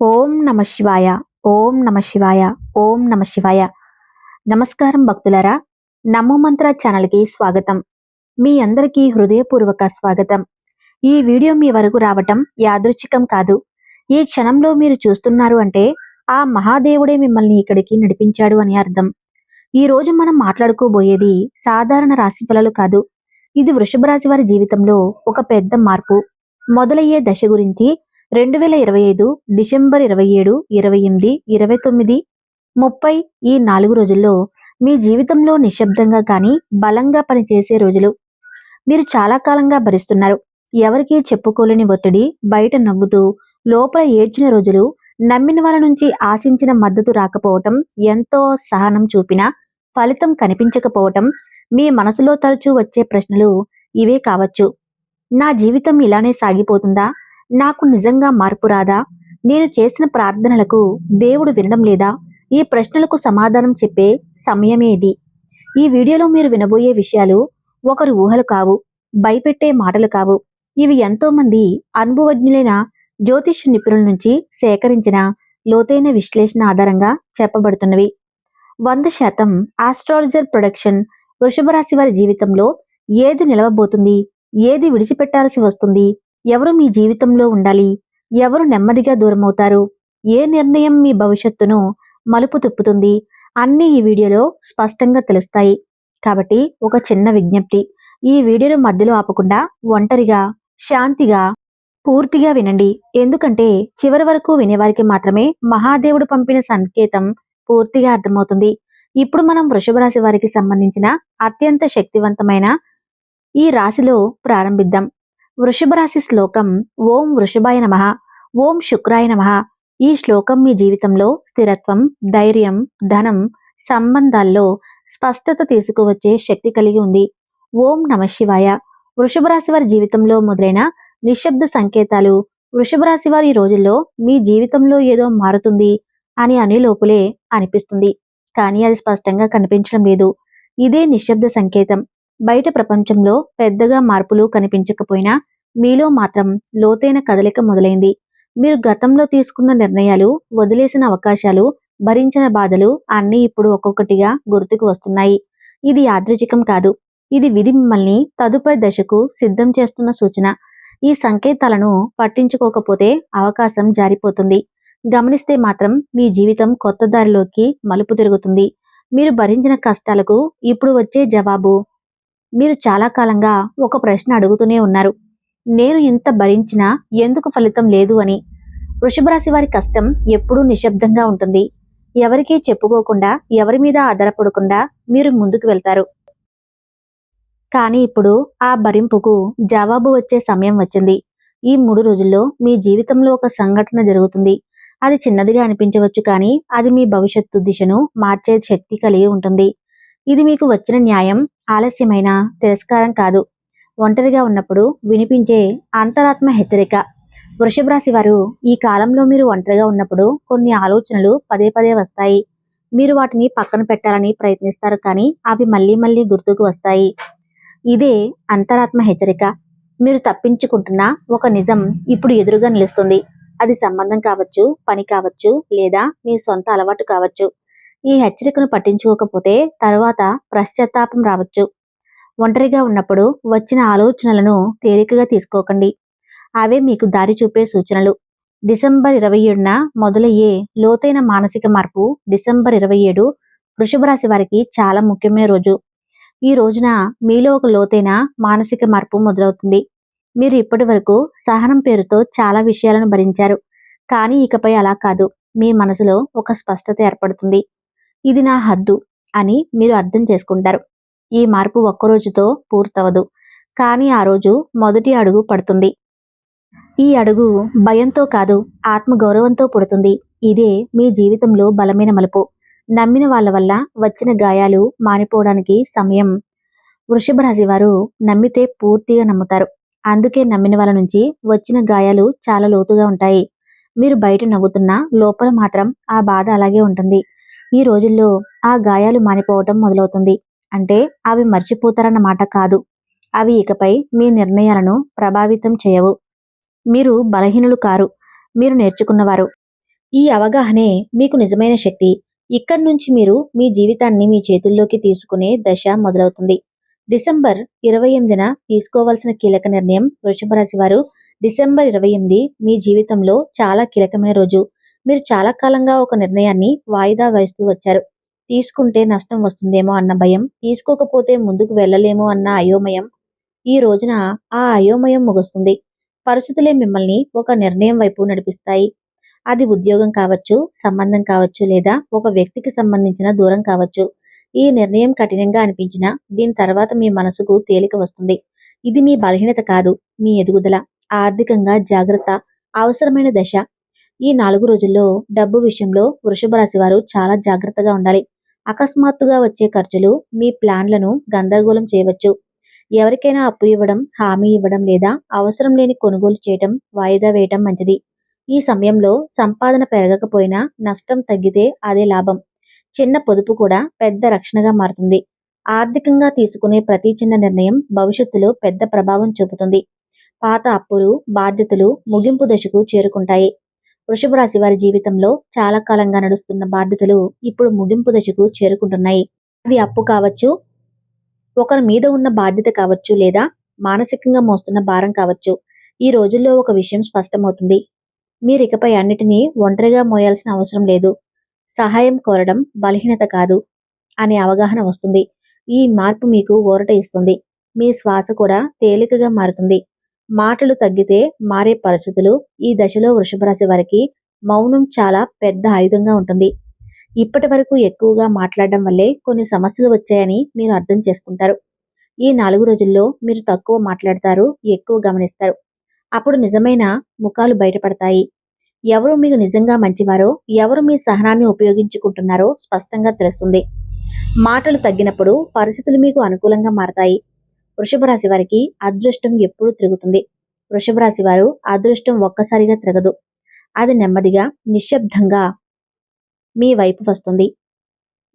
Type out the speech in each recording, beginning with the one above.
ఓం నమ శివాయ ఓం నమ శివాయ ఓం నమ శివాయ. నమస్కారం భక్తులరా నమో మంత్ర ఛానల్కి స్వాగతం. మీ అందరికీ హృదయపూర్వక స్వాగతం. ఈ వీడియో మీ వరకు రావటం యాదృచ్ఛికం కాదు. ఈ క్షణంలో మీరు చూస్తున్నారు అంటే ఆ మహాదేవుడే మిమ్మల్ని ఇక్కడికి నడిపించాడు అని అర్థం. ఈ రోజు మనం మాట్లాడుకోబోయేది సాధారణ రాశి ఫలాలు కాదు. ఇది వృషభ రాశి వారి జీవితంలో ఒక పెద్ద మార్పు. మొదలయ్యే దశ గురించి రెండు వేల ఇరవై ఐదు డిసెంబర్ ఇరవై ఏడు ఇరవై ఎనిమిది ఇరవై తొమ్మిది ముప్పై ఈ నాలుగు రోజుల్లో మీ జీవితంలో నిశ్శబ్దంగా కానీ బలంగా పనిచేసే రోజులు. మీరు చాలా కాలంగా భరిస్తున్నారు. ఎవరికీ చెప్పుకోలేని ఒత్తిడి బయట నవ్వుతూ లోపల ఏడ్చిన రోజులు నమ్మిన వాళ్ళ నుంచి ఆశించిన మద్దతు రాకపోవటం ఎంతో సహనం చూపినా ఫలితం కనిపించకపోవటం మీ మనసులో తరచూ వచ్చే ప్రశ్నలు ఇవే కావచ్చు. నా జీవితం ఇలానే సాగిపోతుందా? నాకు నిజంగా మార్పు రాదా? నేను చేసిన ప్రార్థనలకు దేవుడు వినడం లేదా? ఈ ప్రశ్నలకు సమాధానం చెప్పే సమయమే ఇది. ఈ వీడియోలో మీరు వినబోయే విషయాలు ఒకరు ఊహలు కావు భయపెట్టే మాటలు కావు. ఇవి ఎంతోమంది అనుభవజ్ఞులైన జ్యోతిష నిపుణుల నుంచి సేకరించిన లోతైన విశ్లేషణ ఆధారంగా చెప్పబడుతున్నవి. వంద శాతం ఆస్ట్రాలజర్ ప్రొడక్షన్ వృషభ రాశి వారి జీవితంలో ఏది నిలవబోతుంది? ఏది విడిచిపెట్టాల్సి వస్తుంది? ఎవరు మీ జీవితంలో ఉండాలి? ఎవరు నెమ్మదిగా దూరమవుతారు? ఏ నిర్ణయం మీ భవిష్యత్తును మలుపు తిప్పుతుంది? అన్నీ ఈ వీడియోలో స్పష్టంగా తెలుస్తాయి. కాబట్టి ఒక చిన్న విజ్ఞప్తి. ఈ వీడియోను మధ్యలో ఆపకుండా ఒంటరిగా శాంతిగా పూర్తిగా వినండి. ఎందుకంటే చివరి వరకు వినేవారికి మాత్రమే మహాదేవుడు పంపిన సంకేతం పూర్తిగా అర్థమవుతుంది. ఇప్పుడు మనం వృషభ రాశి వారికి సంబంధించిన అత్యంత శక్తివంతమైన ఈ రాశిలో ప్రారంభిద్దాం. వృషభరాశి శ్లోకం ఓం వృషభాయ నమ ఓం శుక్రాయ నమ. ఈ శ్లోకం మీ జీవితంలో స్థిరత్వం ధైర్యం ధనం సంబంధాల్లో స్పష్టత తీసుకువచ్చే శక్తి కలిగి ఉంది. ఓం నమ శివాయ. వృషభరాశి వారి జీవితంలో మొదలైన నిశ్శబ్ద సంకేతాలు వృషభరాశి వారి రోజుల్లో మీ జీవితంలో ఏదో మారుతుంది అని అనే లోపులే అనిపిస్తుంది. కానీ అది స్పష్టంగా కనిపించడం లేదు. ఇదే నిశ్శబ్ద సంకేతం. బయట ప్రపంచంలో పెద్దగా మార్పులు కనిపించకపోయినా మీలో మాత్రం లోతైన కదలిక మొదలైంది. మీరు గతంలో తీసుకున్న నిర్ణయాలు వదిలేసిన అవకాశాలు భరించిన బాధలు అన్నీ ఇప్పుడు ఒక్కొక్కటిగా గుర్తుకు వస్తున్నాయి. ఇది యాదృచికం కాదు. ఇది విధి మిమ్మల్ని తదుపరి దశకు సిద్ధం చేస్తున్న సూచన. ఈ సంకేతాలను పట్టించుకోకపోతే అవకాశం జారిపోతుంది. గమనిస్తే మాత్రం మీ జీవితం కొత్త దారిలోకి మలుపు తిరుగుతుంది. మీరు భరించిన కష్టాలకు ఇప్పుడు వచ్చే జవాబు. మీరు చాలా కాలంగా ఒక ప్రశ్న అడుగుతూనే ఉన్నారు. నేను ఇంత భరించినా ఎందుకు ఫలితం లేదు అని. వృషభరాశి వారి కష్టం ఎప్పుడూ నిశ్శబ్దంగా ఉంటుంది. ఎవరికీ చెప్పుకోకుండా ఎవరి మీద ఆధారపడకుండా మీరు ముందుకు వెళ్తారు. కానీ ఇప్పుడు ఆ భరింపుకు జవాబు వచ్చే సమయం వచ్చింది. ఈ మూడు రోజుల్లో మీ జీవితంలో ఒక సంఘటన జరుగుతుంది. అది చిన్నదిగా అనిపించవచ్చు కానీ అది మీ భవిష్యత్తు దిశను మార్చే శక్తి కలిగి ఉంటుంది. ఇది మీకు వచ్చిన న్యాయం ఆలస్యమైన తిరస్కారం కాదు. ఒంటరిగా ఉన్నప్పుడు వినిపించే అంతరాత్మ హెచ్చరిక. వృషభ రాశి వారు ఈ కాలంలో మీరు ఒంటరిగా ఉన్నప్పుడు కొన్ని ఆలోచనలు పదే పదే వస్తాయి. మీరు వాటిని పక్కన పెట్టాలని ప్రయత్నిస్తారు కానీ అవి మళ్ళీ మళ్ళీ గుర్తుకు వస్తాయి. ఇదే అంతరాత్మ హెచ్చరిక. మీరు తప్పించుకుంటున్న ఒక నిజం ఇప్పుడు ఎదురుగా నిలుస్తుంది. అది సంబంధం కావచ్చు పని కావచ్చు లేదా మీ సొంత అలవాటు కావచ్చు. ఈ హెచ్చరికను పట్టించుకోకపోతే తర్వాత పశ్చాత్తాపం రావచ్చు. ఒంటరిగా ఉన్నప్పుడు వచ్చిన ఆలోచనలను తేలికగా తీసుకోకండి. అవే మీకు దారి చూపే సూచనలు. డిసెంబర్ ఇరవై ఏడున మొదలయ్యే లోతైన మానసిక మార్పు డిసెంబర్ ఇరవై ఏడు వృషభ రాశి వారికి చాలా ముఖ్యమైన రోజు. ఈ రోజున మీలో ఒక లోతైన మానసిక మార్పు మొదలవుతుంది. మీరు ఇప్పటి వరకు సహనం పేరుతో చాలా విషయాలను భరించారు. కానీ ఇకపై అలా కాదు. మీ మనసులో ఒక స్పష్టత ఏర్పడుతుంది. ఇది నా హద్దు అని మీరు అర్థం చేసుకుంటారు. ఈ మార్పు ఒక్కరోజుతో పూర్తవదు. కానీ ఆ రోజు మొదటి అడుగు పడుతుంది. ఈ అడుగు భయంతో కాదు ఆత్మగౌరవంతో పుడుతుంది. ఇదే మీ జీవితంలో బలమైన మలుపు. నమ్మిన వాళ్ళ వల్ల వచ్చిన గాయాలు మానిపోవడానికి సమయం. వృషభ రాశి వారు నమ్మితే పూర్తిగా నమ్ముతారు. అందుకే నమ్మిన వాళ్ళ నుంచి వచ్చిన గాయాలు చాలా లోతుగా ఉంటాయి. మీరు బయట నవ్వుతున్నా లోపల మాత్రం ఆ బాధ అలాగే ఉంటుంది. ఈ రోజుల్లో ఆ గాయాలు మానిపోవటం మొదలవుతుంది. అంటే అవి మర్చిపోతారన్నమాట కాదు. అవి ఇకపై మీ నిర్ణయాలను ప్రభావితం చేయవు. మీరు బలహీనులు కారు. మీరు నేర్చుకున్నవారు. ఈ అవగాహనే మీకు నిజమైన శక్తి. ఇక్కడి నుంచి మీరు మీ జీవితాన్ని మీ చేతుల్లోకి తీసుకునే దశ మొదలవుతుంది. డిసెంబర్ ఇరవై ఎనిమిదిన తీసుకోవాల్సిన కీలక నిర్ణయం వృషభ రాశి వారు. డిసెంబర్ ఇరవై ఎనిమిది మీ జీవితంలో చాలా కీలకమైన రోజు. మీరు చాలా కాలంగా ఒక నిర్ణయాన్ని వాయిదా వేస్తూ వచ్చారు. తీసుకుంటే నష్టం వస్తుందేమో అన్న భయం తీసుకోకపోతే ముందుకు వెళ్ళలేమో అన్న అయోమయం. ఈ రోజున ఆ అయోమయం ముగుస్తుంది. పరిస్థితులే మిమ్మల్ని ఒక నిర్ణయం వైపు నడిపిస్తాయి. అది ఉద్యోగం కావచ్చు సంబంధం కావచ్చు లేదా ఒక వ్యక్తికి సంబంధించిన దూరం కావచ్చు. ఈ నిర్ణయం కఠినంగా అనిపించినా దీని తర్వాత మీ మనసుకు తేలిక వస్తుంది. ఇది మీ బలహీనత కాదు మీ ఎదుగుదల ఆర్థికంగా జాగ్రత్త అవసరమైన దశ. ఈ నాలుగు రోజుల్లో డబ్బు విషయంలో వృషభ రాశి వారు చాలా జాగ్రత్తగా ఉండాలి. అకస్మాత్తుగా వచ్చే ఖర్చులు మీ ప్లాన్లను గందరగోళం చేయవచ్చు. ఎవరికైనా అప్పు ఇవ్వడం హామీ ఇవ్వడం లేదా అవసరం లేని కొనుగోలు చేయడం వాయిదా వేయటం మంచిది. ఈ సమయంలో సంపాదన పెరగకపోయినా నష్టం తగ్గితే అదే లాభం. చిన్న పొదుపు కూడా పెద్ద రక్షణగా మారుతుంది. ఆర్థికంగా తీసుకునే ప్రతి చిన్న నిర్ణయం భవిష్యత్తులో పెద్ద ప్రభావం చూపుతుంది. పాత అప్పులు బాధ్యతలు ముగింపు దశకు చేరుకుంటాయి. వృషభ రాశి వారి జీవితంలో చాలా కాలంగా నడుస్తున్న బాధ్యతలు ఇప్పుడు ముగింపు దశకు చేరుకుంటున్నాయి. అది అప్పు కావచ్చు ఒకరి మీద ఉన్న బాధ్యత కావచ్చు లేదా మానసికంగా మోస్తున్న భారం కావచ్చు. ఈ రోజుల్లో ఒక విషయం స్పష్టమవుతుంది. మీరు ఇకపై అన్నిటినీ ఒంటరిగా మోయాల్సిన అవసరం లేదు. సహాయం కోరడం బలహీనత కాదు అనే అవగాహన వస్తుంది. ఈ మార్పు మీకు ఊరట ఇస్తుంది. మీ శ్వాస కూడా తేలికగా మారుతుంది. మాటలు తగ్గితే మారే పరిస్థితులు ఈ దశలో వృషభ రాశి వారికి మౌనం చాలా పెద్ద ఆయుధంగా ఉంటుంది. ఇప్పటి వరకు ఎక్కువగా మాట్లాడడం వల్లే కొన్ని సమస్యలు వచ్చాయని మీరు అర్థం చేసుకుంటారు. ఈ నాలుగు రోజుల్లో మీరు తక్కువ మాట్లాడతారు ఎక్కువ గమనిస్తారు. అప్పుడు నిజమైన ముఖాలు బయటపడతాయి. ఎవరు మీకు నిజంగా మంచివారో ఎవరు మీ సహనాన్ని ఉపయోగించుకుంటున్నారో స్పష్టంగా తెలుస్తుంది. మాటలు తగ్గినప్పుడు పరిస్థితులు మీకు అనుకూలంగా మారతాయి. వృషభ రాశి వారికి అదృష్టం ఎప్పుడూ తిరుగుతుంది. వృషభ రాశి వారు అదృష్టం ఒక్కసారిగా తిరగదు. అది నెమ్మదిగా నిశ్శబ్దంగా మీ వైపు వస్తుంది.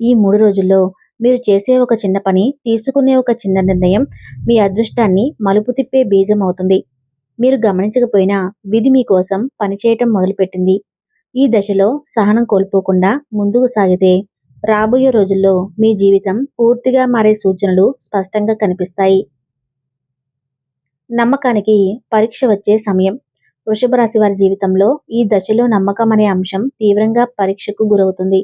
ఈ మూడు రోజుల్లో మీరు చేసే ఒక చిన్న పని తీసుకునే ఒక చిన్న నిర్ణయం మీ అదృష్టాన్ని మలుపు తిప్పే బీజం అవుతుంది. మీరు గమనించకపోయినా విధి మీకోసం పనిచేయటం మొదలుపెట్టింది. ఈ దశలో సహనం కోల్పోకుండా ముందుకు సాగితే రాబోయే రోజుల్లో మీ జీవితం పూర్తిగా మారే సూచనలు స్పష్టంగా కనిపిస్తాయి. నమ్మకానికి పరీక్ష వచ్చే సమయం. వృషభ రాశి వారి జీవితంలో ఈ దశలో నమ్మకం అనే అంశం తీవ్రంగా పరీక్షకు గురవుతుంది.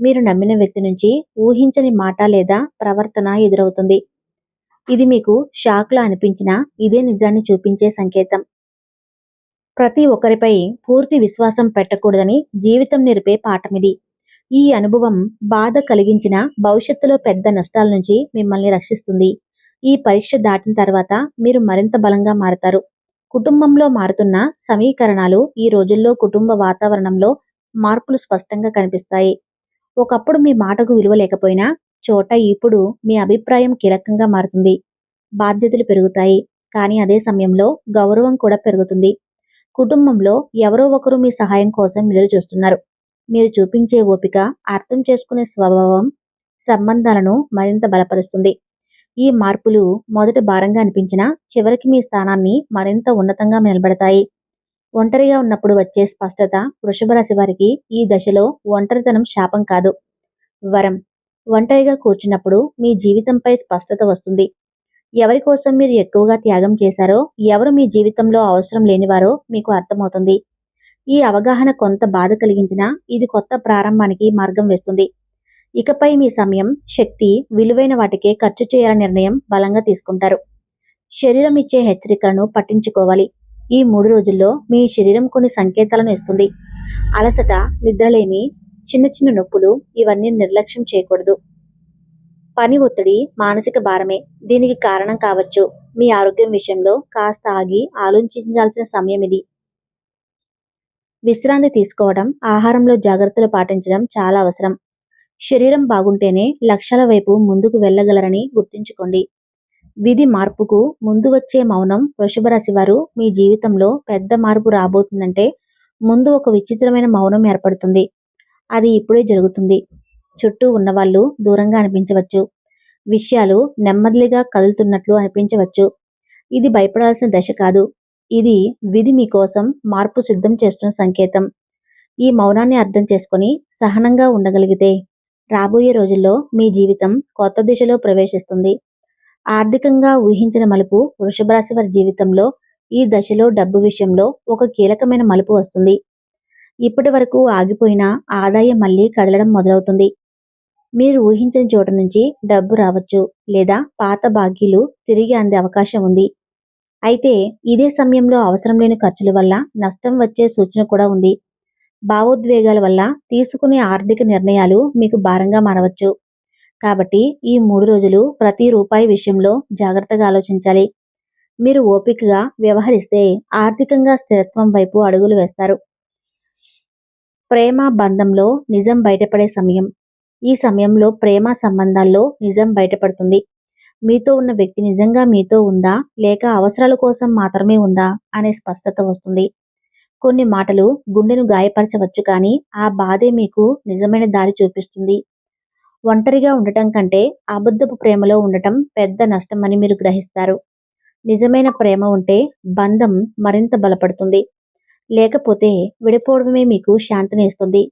మీరు నమ్మిన వ్యక్తి నుంచి ఊహించని మాట లేదా ప్రవర్తన ఎదురవుతుంది. ఇది మీకు షాక్లా అనిపించినా ఇదే నిజాన్ని చూపించే సంకేతం. ప్రతి ఒక్కరిపై పూర్తి విశ్వాసం పెట్టకూడదని జీవితం నేర్పే పాఠమిది. ఈ అనుభవం బాధ కలిగించిన భవిష్యత్తులో పెద్ద నష్టాల నుంచి మిమ్మల్ని రక్షిస్తుంది. ఈ పరీక్ష దాటిన తర్వాత మీరు మరింత బలంగా మారతారు. కుటుంబంలో మారుతున్న సమీకరణాలు ఈ రోజుల్లో కుటుంబ వాతావరణంలో మార్పులు స్పష్టంగా కనిపిస్తాయి. ఒకప్పుడు మీ మాటకు విలువ లేకపోయినా చోట ఇప్పుడు మీ అభిప్రాయం కీలకంగా మారుతుంది. బాధ్యతలు పెరుగుతాయి. కానీ అదే సమయంలో గౌరవం కూడా పెరుగుతుంది. కుటుంబంలో ఎవరో ఒకరు మీ సహాయం కోసం ఎదురు చూస్తున్నారు మీరు చూపించే ఓపిక అర్థం చేసుకునే స్వభావం సంబంధాలను మరింత బలపరుస్తుంది. ఈ మార్పులు మొదట భారంగా అనిపించినా చివరికి మీ స్థానాన్ని మరింత ఉన్నతంగా నిలబడతాయి. ఒంటరిగా ఉన్నప్పుడు వచ్చే స్పష్టత వృషభ రాశి వారికి ఈ దశలో ఒంటరితనం శాపం కాదు. వరం. ఒంటరిగా కూర్చున్నప్పుడు మీ జీవితంపై స్పష్టత వస్తుంది. ఎవరి కోసం మీరు ఎక్కువగా త్యాగం చేశారో ఎవరు మీ జీవితంలో అవసరం లేనివారో మీకు అర్థమవుతుంది. ఈ అవగాహన కొంత బాధ కలిగించినా ఇది కొత్త ప్రారంభానికి మార్గం వేస్తుంది. ఇకపై మీ సమయం శక్తి విలువైన వాటికే ఖర్చు చేయాలని నిర్ణయం బలంగా తీసుకుంటారు. శరీరం ఇచ్చే హెచ్చరికలను పట్టించుకోవాలి. ఈ మూడు రోజుల్లో మీ శరీరం కొన్ని సంకేతాలను ఇస్తుంది. అలసట నిద్రలేమి చిన్న చిన్న నొప్పులు ఇవన్నీ నిర్లక్ష్యం చేయకూడదు. పని ఒత్తిడి మానసిక భారమే. దీనికి కారణం కావచ్చు. మీ ఆరోగ్యం విషయంలో కాస్త ఆగి ఆలోచించాల్సిన సమయం ఇది. విశ్రాంతి తీసుకోవడం ఆహారంలో జాగ్రత్తలు పాటించడం చాలా అవసరం. శరీరం బాగుంటేనే లక్ష్యాల వైపు ముందుకు వెళ్ళగలరని గుర్తుంచుకోండి. విధి మార్పుకు ముందు వచ్చే మౌనం వృషభ రాశి వారు మీ జీవితంలో పెద్ద మార్పు రాబోతుందంటే ముందు ఒక విచిత్రమైన మౌనం ఏర్పడుతుంది. అది ఇప్పుడే జరుగుతుంది. చుట్టూ ఉన్నవాళ్ళు దూరంగా అనిపించవచ్చు. విషయాలు నెమ్మదిగా కదులుతున్నట్లు అనిపించవచ్చు. ఇది భయపడాల్సిన దశ కాదు. ఇది విధి మీకోసం మార్పు సిద్ధం చేస్తున్న సంకేతం. ఈ మౌనాన్ని అర్థం చేసుకొని సహనంగా ఉండగలిగితే రాబోయే రోజుల్లో మీ జీవితం కొత్త దిశలో ప్రవేశిస్తుంది. ఆర్థికంగా ఊహించిన మలుపు వృషభరాశి వారి జీవితంలో ఈ దశలో డబ్బు విషయంలో ఒక కీలకమైన మలుపు వస్తుంది. ఇప్పటి వరకు ఆగిపోయిన ఆదాయం మళ్ళీ కదలడం మొదలవుతుంది. మీరు ఊహించిన చోట నుంచి డబ్బు రావచ్చు లేదా పాత బాకీలు తిరిగి అందే అవకాశం ఉంది. అయితే ఇదే సమయంలో అవసరం లేని ఖర్చుల వల్ల నష్టం వచ్చే సూచన కూడా ఉంది. భావోద్వేగాల వల్ల తీసుకునే ఆర్థిక నిర్ణయాలు మీకు భారంగా మారవచ్చు. కాబట్టి ఈ మూడు రోజులు ప్రతి రూపాయి విషయంలో జాగ్రత్తగా ఆలోచించాలి. మీరు ఓపికగా వ్యవహరిస్తే ఆర్థికంగా స్థిరత్వం వైపు అడుగులు వేస్తారు. ప్రేమ బంధంలో నిజం బయటపడే సమయం. ఈ సమయంలో ప్రేమ సంబంధాల్లో నిజం బయటపడుతుంది. మీతో ఉన్న వ్యక్తి నిజంగా మీతో ఉందా? లేక అవసరాల కోసం మాత్రమే ఉందా? అనే స్పష్టత వస్తుంది. కొన్ని మాటలు గుండెను గాయపరచవచ్చు కానీ ఆ బాధే మీకు నిజమైన దారి చూపిస్తుంది. ఒంటరిగా ఉండటం కంటే అబద్ధపు ప్రేమలో ఉండటం పెద్ద నష్టం అని మీరు గ్రహిస్తారు. నిజమైన ప్రేమ ఉంటే బంధం మరింత బలపడుతుంది. లేకపోతే విడిపోవడమే మీకు శాంతిని ఇస్తుంది.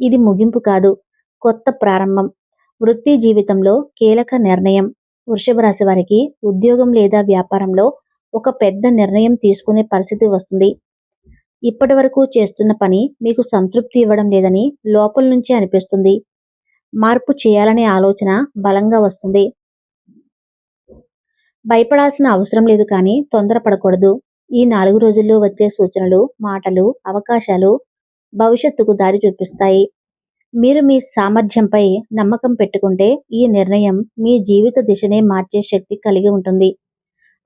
ఇది ముగింపు కాదు కొత్త ప్రారంభం. వృత్తి జీవితంలో కీలక నిర్ణయం. వృషభ రాశి వారికి ఉద్యోగం లేదా వ్యాపారంలో ఒక పెద్ద నిర్ణయం తీసుకునే పరిస్థితి వస్తుంది. ఇప్పటి వరకు చేస్తున్న పని మీకు సంతృప్తి ఇవ్వడం లేదని లోపల నుంచి అనిపిస్తుంది. మార్పు చేయాలనే ఆలోచన బలంగా వస్తుంది. భయపడాల్సిన అవసరం లేదు కానీ తొందరపడకూడదు. ఈ నాలుగు రోజుల్లో వచ్చే సూచనలు మాటలు అవకాశాలు భవిష్యత్తుకు దారి చూపిస్తాయి. మీరు మీ సామర్థ్యంపై నమ్మకం పెట్టుకుంటే ఈ నిర్ణయం మీ జీవిత దిశనే మార్చే శక్తి కలిగి ఉంటుంది.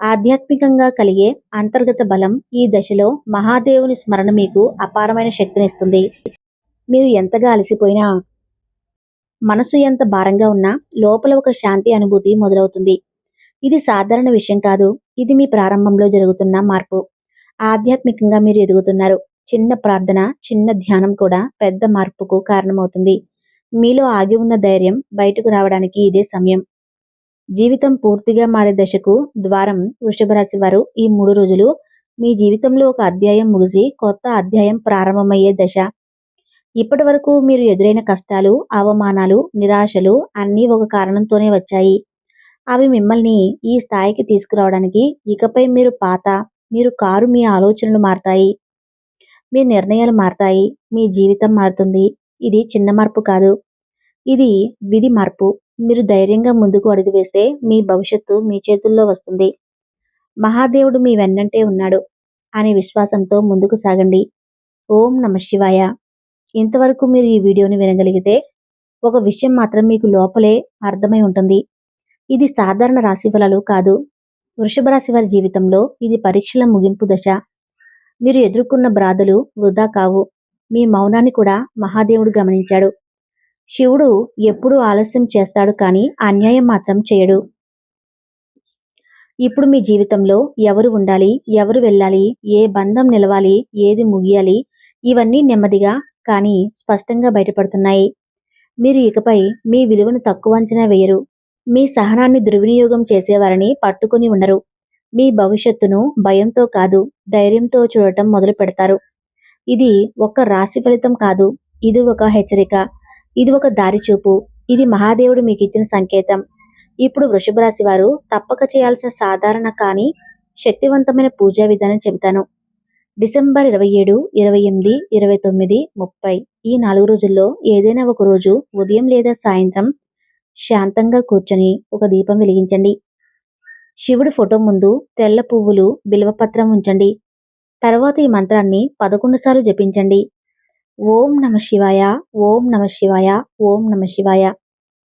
ఆధ్యాత్మికంగా కలిగే అంతర్గత బలం ఈ దశలో మహాదేవుని స్మరణ మీకు అపారమైన శక్తినిస్తుంది మీరు ఎంతగా అలసిపోయినా మనసు ఎంత భారంగా ఉన్నా లోపల ఒక శాంతి అనుభూతి మొదలవుతుంది. ఇది సాధారణ విషయం కాదు. ఇది మీ ప్రారంభంలో జరుగుతున్న మార్పు. ఆధ్యాత్మికంగా మీరు ఎదుగుతున్నారు. చిన్న ప్రార్థన చిన్న ధ్యానం కూడా పెద్ద మార్పుకు కారణమవుతుంది. మీలో ఆగి ఉన్న ధైర్యం బయటకు రావడానికి ఇదే సమయం. జీవితం పూర్తిగా మారే దశకు ద్వారం వృషభ రాశి వారు ఈ మూడు రోజులు మీ జీవితంలో ఒక అధ్యాయం ముగిసి కొత్త అధ్యాయం ప్రారంభమయ్యే దశ. ఇప్పటి వరకు మీరు ఎదురైన కష్టాలు అవమానాలు నిరాశలు అన్నీ ఒక కారణంతోనే వచ్చాయి. అవి మిమ్మల్ని ఈ స్థాయికి తీసుకురావడానికి ఇకపై మీరు పాత మీరు కారు మీ ఆలోచనలు మారతాయి. మీ నిర్ణయాలు మారతాయి మీ జీవితం మారుతుంది. ఇది చిన్న మార్పు కాదు. ఇది విధి మార్పు. మీరు ధైర్యంగా ముందుకు అడుగు వేస్తే మీ భవిష్యత్తు మీ చేతుల్లో వస్తుంది. మహాదేవుడు మీ వెన్నంటే ఉన్నాడు అనే విశ్వాసంతో ముందుకు సాగండి. ఓం నమ శివాయ. ఇంతవరకు మీరు ఈ వీడియోని వినగలిగితే ఒక విషయం మాత్రం మీకు లోపలే అర్థమై ఉంటుంది. ఇది సాధారణ రాశి ఫలాలు కాదు. వృషభ రాశి వారి జీవితంలో ఇది పరీక్షల ముగింపు దశ. మీరు ఎదుర్కొన్న బాధలు వృధా కావు. మీ మౌనాన్ని కూడా మహాదేవుడు గమనించాడు. శివుడు ఎప్పుడూ ఆలస్యం చేస్తాడు కానీ అన్యాయం మాత్రం చేయడు. ఇప్పుడు మీ జీవితంలో ఎవరు ఉండాలి ఎవరు వెళ్ళాలి ఏ బంధం నిలవాలి ఏది ముగియాలి ఇవన్నీ నెమ్మదిగా కానీ స్పష్టంగా బయటపడుతున్నాయి. మీరు ఇకపై మీ విలువను తక్కువ అంచనా వేయరు. మీ సహనాన్ని దుర్వినియోగం చేసేవారని పట్టుకుని ఉండరు. మీ భవిష్యత్తును భయంతో కాదు ధైర్యంతో చూడటం మొదలు పెడతారు. ఇది ఒక రాశి ఫలితం కాదు ఇది ఒక హెచ్చరిక ఇది ఒక దారి చూపు ఇది మహాదేవుడు మీకు ఇచ్చిన సంకేతం. ఇప్పుడు వృషభ రాశి వారు తప్పక చేయాల్సిన సాధారణ కానీ శక్తివంతమైన పూజా విధానం చెబుతాను. డిసెంబర్ ఇరవై ఏడు ఇరవై ఎనిమిది ఇరవై తొమ్మిది ముప్పై ఈ నాలుగు రోజుల్లో ఏదైనా ఒక రోజు ఉదయం లేదా సాయంత్రం శాంతంగా కూర్చొని ఒక దీపం వెలిగించండి. శివుడి ఫోటో ముందు తెల్ల పువ్వులు బిల్వపత్రం ఉంచండి. తర్వాత ఈ మంత్రాన్ని పదకొండు సార్లు జపించండి. ఓం నమ శివాయ ఓం నమ శివాయ ఓం నమ శివాయ.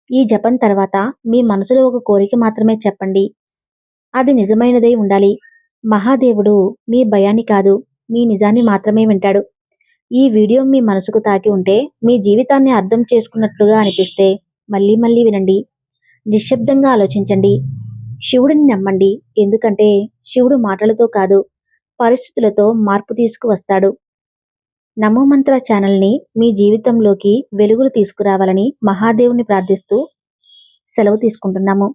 ఈ జపం తర్వాత మీ మనసులో ఒక కోరిక మాత్రమే చెప్పండి. అది నిజమైనదై ఉండాలి. మహాదేవుడు మీ భయాన్ని కాదు మీ నిజాన్ని మాత్రమే వింటాడు. ఈ వీడియో మీ మనసుకు తాకి ఉంటే మీ జీవితాన్ని అర్థం చేసుకున్నట్లుగా అనిపిస్తే మళ్ళీ మళ్ళీ వినండి. నిశ్శబ్దంగా ఆలోచించండి. శివుడిని నమ్మండి. ఎందుకంటే శివుడు మాటలతో కాదు పరిస్థితులతో మార్పు తీసుకువస్తాడు. నమోమంత్ర ఛానల్ని మీ జీవితంలోకి వెలుగులు తీసుకురావాలని మహాదేవుని ప్రార్థిస్తూ సెలవు తీసుకుంటున్నాము.